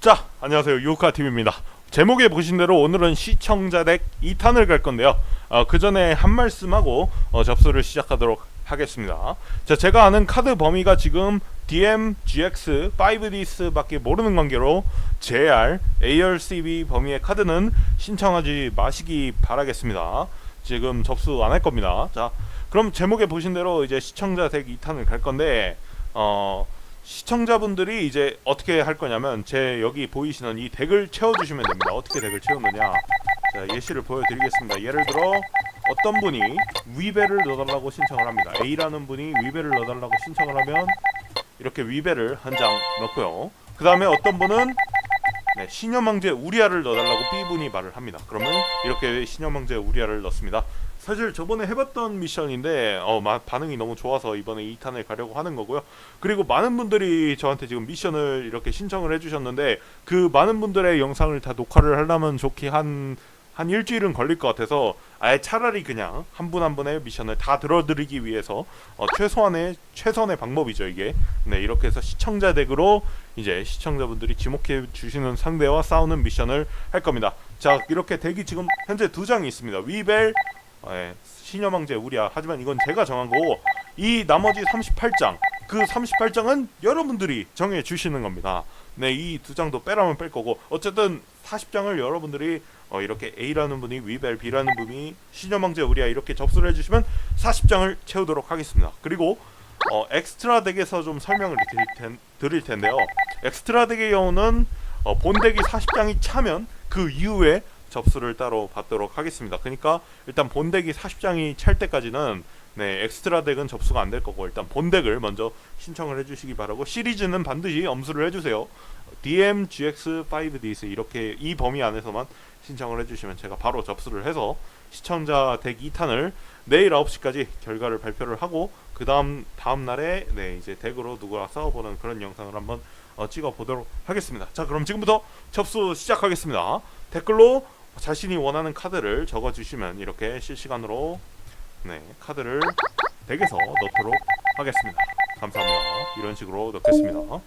자, 안녕하세요. 유카TV입니다. 제목에 보신 대로 오늘은 시청자 덱 2탄을 갈 건데요. 어, 그 전에 한 말씀하고 어, 접수를 시작하도록 하겠습니다. 자, 제가 아는 카드 범위가 지금 DM, GX, 5Ds 밖에 모르는 관계로 JR, ARCB 범위의 카드는 신청하지 마시기 바라겠습니다. 지금 접수 안 할 겁니다. 자, 그럼 제목에 보신 대로 이제 시청자 덱 2탄을 갈 건데, 어, 시청자분들이 이제 어떻게 할 거냐면 제 여기 보이시는 이 덱을 채워주시면 됩니다. 어떻게 덱을 채우느냐? 자 예시를 보여드리겠습니다. 예를 들어 어떤 분이 위배를 넣어달라고 신청을 합니다. A라는 분이 위배를 넣어달라고 신청을 하면 이렇게 위배를 한 장 넣고요. 그 다음에 어떤 분은 네, 신여망제 우리아를 넣어달라고 B분이 말을 합니다. 그러면 이렇게 신여망제 우리아를 넣습니다. 사실 저번에 해봤던 미션인데 어, 마, 반응이 너무 좋아서 이번에 2탄을 가려고 하는 거고요. 그리고 많은 분들이 저한테 지금 미션을 이렇게 신청을 해주셨는데 그 많은 분들의 영상을 다 녹화를 하려면 좋게 한, 한 일주일은 걸릴 것 같아서 아예 차라리 그냥 한 분 한 분의 미션을 다 들어드리기 위해서 어, 최소한의 최선의 방법이죠 이게. 네 이렇게 해서 시청자 덱으로 이제 시청자분들이 지목해 주시는 상대와 싸우는 미션을 할 겁니다. 자 이렇게 덱이 지금 현재 두 장이 있습니다. 위벨 예, 신여망제 우리야. 하지만 이건 제가 정한 거고 이 나머지 38장 그 38장은 여러분들이 정해 주시는 겁니다. 네 이 두 장도 빼라면 뺄 거고 어쨌든 40장을 여러분들이 어, 이렇게 A라는 분이 위벨 B라는 분이 신여망제 우리야 이렇게 접수를 해주시면 40장을 채우도록 하겠습니다 그리고 어, 엑스트라 덱에서 좀 설명을 드릴, 텐, 드릴 텐데요 엑스트라 덱의 경우는 어, 본 덱이 40장이 차면 그 이후에 접수를 따로 받도록 하겠습니다. 그러니까 일단 본 덱이 40장이 찰 때까지는 네, 엑스트라 덱은 접수가 안 될 거고 일단 본 덱을 먼저 신청을 해주시기 바라고 시리즈는 반드시 엄수를 해주세요. DM, GX, 5Ds 이렇게 이 범위 안에서만 신청을 해주시면 제가 바로 접수를 해서 시청자 덱 2탄을 내일 9시까지 결과를 발표를 하고 그 다음 다음 날에 네 이제 덱으로 누구랑 싸워보는 그런 영상을 한번 어, 찍어 보도록 하겠습니다. 자 그럼 지금부터 접수 시작하겠습니다. 댓글로 자신이 원하는 카드를 적어주시면 이렇게 실시간으로 네 카드를 덱에서 넣도록 하겠습니다. 감사합니다. 이런 식으로 넣겠습니다.